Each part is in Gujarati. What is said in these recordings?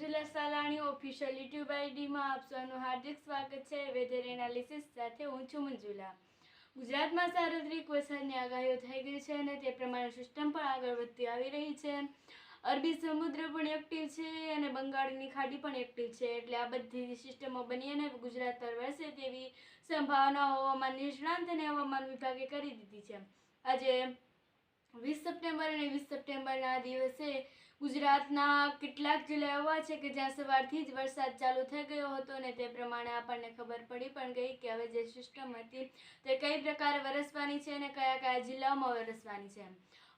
મંજુલા સાલાણી ઓફિશિયલ યુટ્યુબ આઈડીમાં આપ સૌનું હાર્દિક સ્વાગત છે. વેધર એનાલિસિસ સાથે હું છું મંજુલા. ગુજરાતમાં સાર્વત્રિક વરસાદની આગાહીઓ થઈ ગઈ છે અને તે પ્રમાણે સિસ્ટમ પણ આગળ વધતી આવી રહી છે. અરબી સમુદ્ર પણ એક્ટિવ છે અને બંગાળની ખાડી પણ એક્ટિવ છે. એટલે આ બધી સિસ્ટમો બની અને ગુજરાત પર વરસે તેવી સંભાવના હવામાન નિષ્ણાંત અને હવામાન વિભાગે કરી દીધી છે. આજે વીસ સપ્ટેમ્બર અને વીસ સપ્ટેમ્બરના દિવસે ગુજરાતના કેટલાક જિલ્લા એવા છે કે જ્યાં સવારથી જ વરસાદ ચાલુ થઈ ગયો હતો અને તે પ્રમાણે આપણને ખબર પડી પણ ગઈ કે હવે જે સિસ્ટમ હતી તે કઈ પ્રકારે વરસવાની છે અને કયા કયા જિલ્લાઓમાં વરસવાની છે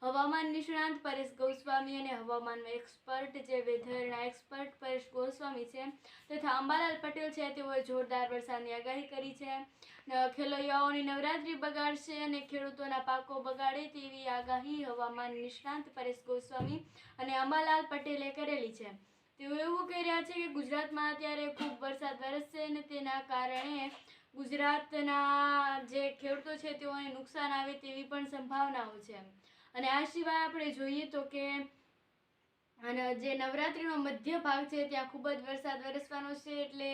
હવામાન નિષ્ણાંત પરેશ ગોસ્વામી અને હવામાન એક્સપર્ટ જે વેધરના એક્સપર્ટ પરેશ ગોસ્વામી છે તથા અંબાલાલ પટેલ છે, તેઓએ જોરદાર વરસાદની આગાહી કરી છે. ખેલૈયાઓની નવરાત્રી બગાડશે અને ખેડૂતોના પાકો બગાડે તેવી આગાહી હવામાન નિષ્ણાંત પરેશ ગોસ્વામી અને અંબાલાલ પટેલે કરેલી છે. તેઓ એવું કહી રહ્યા છે કે ગુજરાતમાં અત્યારે ખૂબ વરસાદ વરસશે અને તેના કારણે ગુજરાતના જે ખેડૂતો છે, તેઓને નુકસાન આવે તેવી પણ સંભાવનાઓ છે. અને આ સિવાય આપણે જોઈએ તો કે અને જે નવરાત્રીનો મધ્ય ભાગ છે, ત્યાં ખૂબ જ વરસાદ વરસવાનો છે, એટલે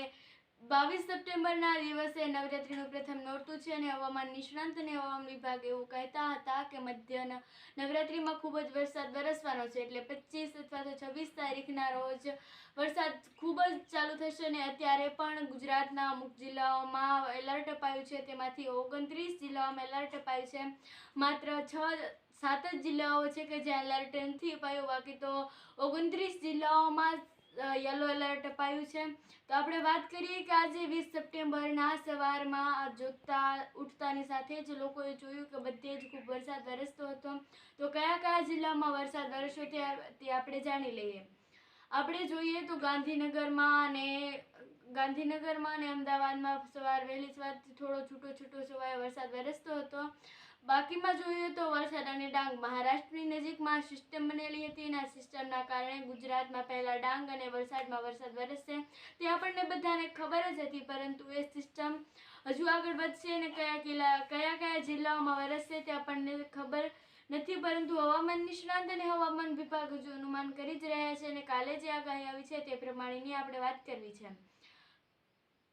બાવીસ સપ્ટેમ્બરના દિવસે નવરાત્રીનું પ્રથમ નોરતું છે અને હવામાન નિષ્ણાંત અને હવામાન વિભાગ એવું કહેતા હતા કે મધ્ય ન- નવરાત્રીમાં ખૂબ જ વરસાદ વરસવાનો છે એટલે પચીસ અથવા તો છવ્વીસ તારીખના રોજ વરસાદ ખૂબ જ ચાલુ થશે અને અત્યારે પણ ગુજરાતના અમુક જિલ્લાઓમાં એલર્ટ અપાયું છે. તેમાંથી ઓગણત્રીસ જિલ્લાઓમાં એલર્ટ અપાયું છે. માત્ર છ, સાત જ જિલ્લાઓ છે કે જ્યાં એલર્ટ નથી અપાયું. બાકી તો ઓગણત્રીસ જિલ્લાઓમાં યલો એલર્ટ અપાયું છે. તો આપણે વાત કરીએ કે આજે વીસ સપ્ટેમ્બરના સવારમાં જોતા ઉઠતાની સાથે જ લોકોએ જોયું કે બધે જ ખૂબ વરસાદ વરસતો હતો. તો કયા કયા જિલ્લામાં વરસાદ વરસ્યો તે તે આપણે જાણી લઈએ. આપણે જોઈએ તો ગાંધીનગરમાં અને ગાંધીનગરમાં અને અમદાવાદમાં સવાર વહેલી સવારથી થોડો છૂટો છૂટો સવારે વરસાદ વરસતો હતો. બાકીમાં જોઈએ તો વરસાદ અને ડાંગ. મહારાષ્ટ્રની નજીકમાં સિસ્ટમ બનેલી હતી આ સિસ્ટમના કારણે ગુજરાતમાં પહેલા ડાંગ અને વલસાડમાં વરસાદ વરસશે. તે આપણને બધાને ખબર જ હતી, પરંતુ એ સિસ્ટમ હજુ આગળ વધશે અને કયા કિલ્લા, કયા કયા જિલ્લાઓમાં વરસશે તે આપણને ખબર નથી, પરંતુ હવામાન નિષ્ણાંત અને હવામાન વિભાગ હજુ અનુમાન કરી જ રહ્યા છે અને કાલે જે આગાહી આવી છે તે પ્રમાણેની આપણે વાત કરવી છે.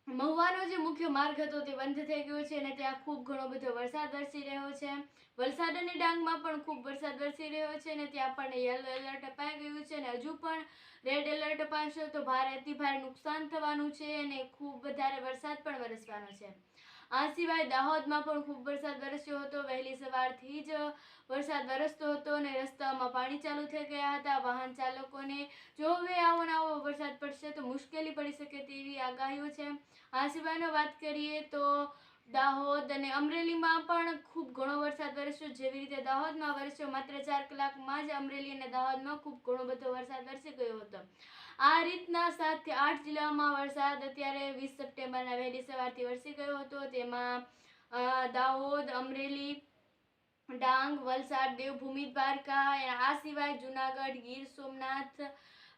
મહુવાનો જે મુખ્ય માર્ગ હતો તે બંધ થઈ ગયો છે અને ત્યાં ખૂબ ઘણો બધો વરસાદ વરસી રહ્યો છે. વલસાડ અને ડાંગમાં પણ ખૂબ વરસાદ વરસી રહ્યો છે અને ત્યાં પણ યલો એલર્ટ અપાઈ ગયું છે અને હજુ પણ રેડ એલર્ટ અપાશે તો ભારે અતિ ભારે નુકસાન થવાનું છે અને ખૂબ વધારે વરસાદ પણ વરસવાનો છે. આ સિવાય દાહોદમાં પણ ખૂબ વરસાદ વરસ્યો હતો. વહેલી સવારથી જ વરસાદ વરસતો હતો અને રસ્તામાં પાણી ચાલુ થઈ ગયા હતા. વાહન ચાલકોને જો હવે આવો ને આવો પડશે તો મુશ્કેલી પડી શકે તેવી આગાહીઓ છે. આ સિવાયનો વાત કરીએ તો દાહોદ અને અમરેલીમાં પણ ખૂબ ઘણો વરસાદ વરસ્યો. જેવી રીતે દાહોદમાં વરસ્યો, માત્ર ચાર કલાકમાં જ અમરેલી અને દાહોદમાં ખૂબ ઘણો બધો વરસાદ વરસી ગયો હતો. આ રીતના સાતથી આઠ જિલ્લામાં વરસાદ અત્યારે વીસ સપ્ટેમ્બરના વહેલી સવારથી વરસી ગયો હતો. તેમાં દાહોદ, અમરેલી, ડાંગ, વલસાડ, દેવભૂમિ, દ્વારકા, આ સિવાય જુનાગઢ, ગીર સોમનાથ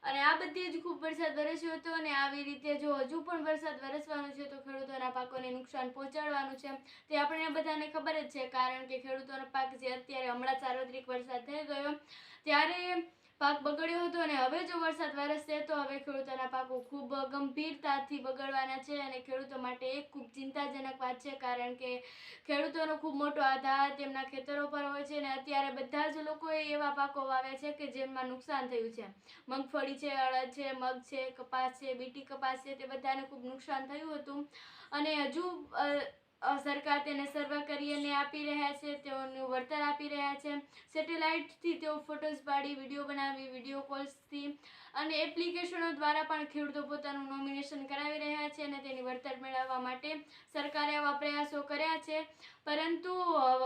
અને આ બધી જ ખૂબ વરસાદ વરસ્યો હતો અને આવી રીતે જો હજુ પણ વરસાદ વરસવાનો છે તો ખેડૂતોના પાકોને નુકસાન પહોંચાડવાનું છે. તે આપણને બધાને ખબર જ છે કારણ કે ખેડૂતોનો પાક જે અત્યારે હમણાં સાર્વત્રિક વરસાદ થઈ ગયો. ત્યારે પાક બગડ્યો હતો અને હવે જો વરસાદ વરસશે તો હવે ખેડૂતોના પાકો ખૂબ ગંભીરતાથી બગડવાના છે અને ખેડૂતો માટે એક ખૂબ ચિંતાજનક વાત છે કારણ કે ખેડૂતોનો ખૂબ મોટો આધાર તેમના ખેતરો પર હોય છે અને અત્યારે બધા જ લોકોએ એવા પાકો વાવે છે કે જેમાં નુકસાન થયું છે. મગફળી છે, અડદ છે, મગ છે, કપાસ છે, બીટી કપાસ છે તે બધાને ખૂબ નુકસાન થયું હતું. અને હજુ સરકાર તેને સર્વે કરી અને આપી રહ્યા છે, તેઓનું વળતર આપી રહ્યા છે. સેટેલાઇટથી તેઓ ફોટોઝ પાડી, વીડિયો બનાવી, વીડિયો કોલ્સથી અને એપ્લિકેશનો દ્વારા પણ ખેડૂતો પોતાનું નોમિનેશન કરાવી રહ્યા છે અને તેની વળતર મેળવવા માટે સરકારે આવા પ્રયાસો કર્યા છે. પરંતુ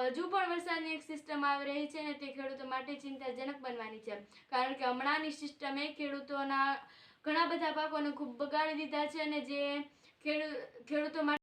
હજુ પણ વરસાદની એક સિસ્ટમ આવી રહી છે અને તે ખેડૂતો માટે ચિંતાજનક બનવાની છે. કારણ કે હમણાંની સિસ્ટમે ખેડૂતોના ઘણા બધા પાકોને ખૂબ બગાડી દીધા છે અને જે ખેડૂ, ખેડૂતો માટે